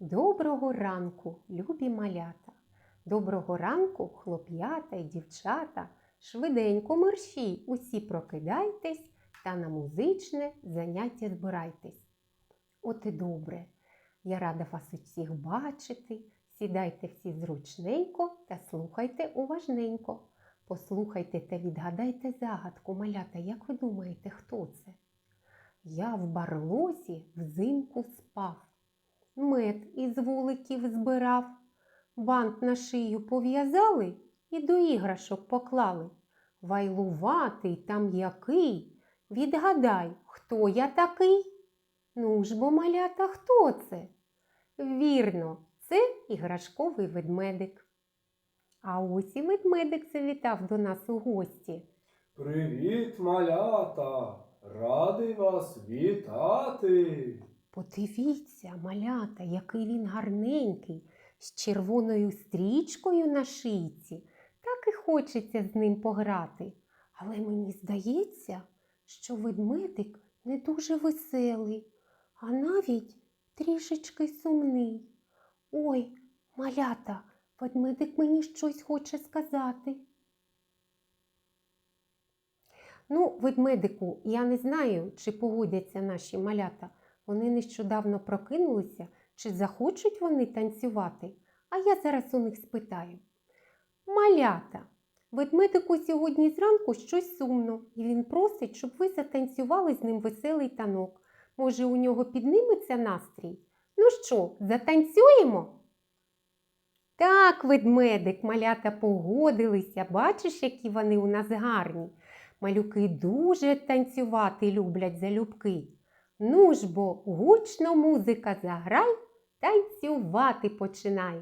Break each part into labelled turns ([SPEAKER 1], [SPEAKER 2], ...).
[SPEAKER 1] Доброго ранку, любі малята! Доброго ранку, хлоп'ята й дівчата! Швиденько мерщій, усі прокидайтесь та на музичне заняття збирайтесь. От і добре! Я рада вас усіх бачити. Сідайте всі зручненько та слухайте уважненько. Послухайте та відгадайте загадку, малята, як ви думаєте, хто це? Я в барлозі взимку спав, мед із вуликів збирав, бант на шию пов'язали і до іграшок поклали. Вайлуватий та м'який, відгадай, хто я такий? Ну ж бо, малята, хто це? Вірно, це іграшковий ведмедик. А ось і ведмедик завітав до нас у гості.
[SPEAKER 2] Привіт, малята! Радий вас вітати!
[SPEAKER 1] Подивіться, малята, який він гарненький, з червоною стрічкою на шийці. Так і хочеться з ним пограти. Але мені здається, що ведмедик не дуже веселий, а навіть трішечки сумний. Ой, малята, ведмедик мені щось хоче сказати. Ну, ведмедику, я не знаю, чи погодяться наші малята. Вони нещодавно прокинулися, чи захочуть вони танцювати, а я зараз у них спитаю. Малята, ведмедику сьогодні зранку щось сумно, і він просить, щоб ви затанцювали з ним веселий танок. Може, у нього підніметься настрій? Ну що, затанцюємо? Так, ведмедик, малята погодилися. Бачиш, які вони у нас гарні. Малюки дуже танцювати люблять залюбки. Ну ж бо гучно музика заграй, танцювати починай.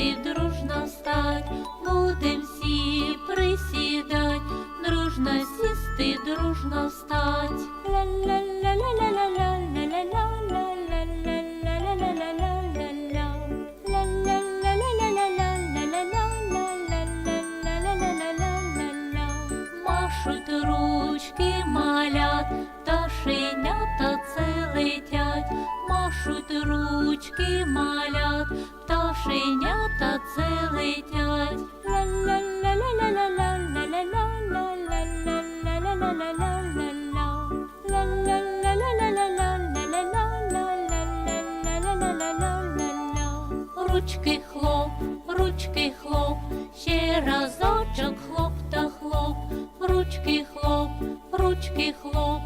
[SPEAKER 3] Сісти, дружно стать, Будем всі присідать, дружно сісти, дружно встать. Машуть ручки малят, пташенята це летять, машуть ручки малят, пташенята це летять. Ручки ручки хлоп, ручки хлоп,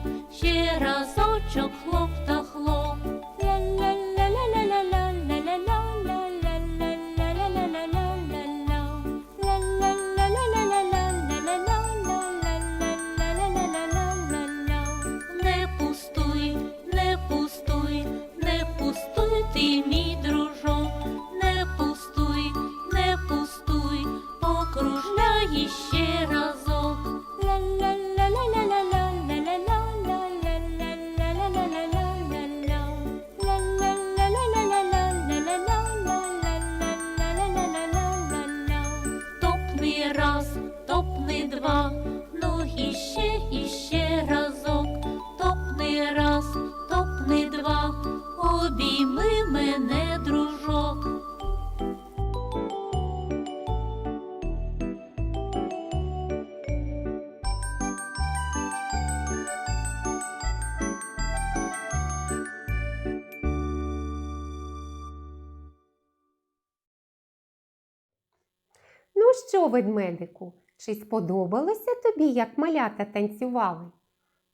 [SPEAKER 1] Ну що, ведмедику, чи сподобалося тобі, як малята танцювали?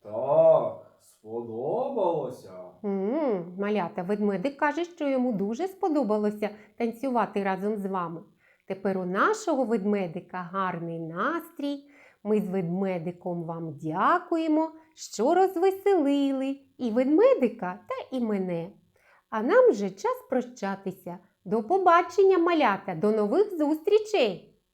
[SPEAKER 2] Так, сподобалося.
[SPEAKER 1] м малята, ведмедик каже, що йому дуже сподобалося танцювати разом з вами. Тепер у нашого ведмедика гарний настрій. Ми з ведмедиком вам дякуємо, що розвеселили і ведмедика, та і мене. А нам вже час прощатися. До побачення, малята, до нових зустрічей!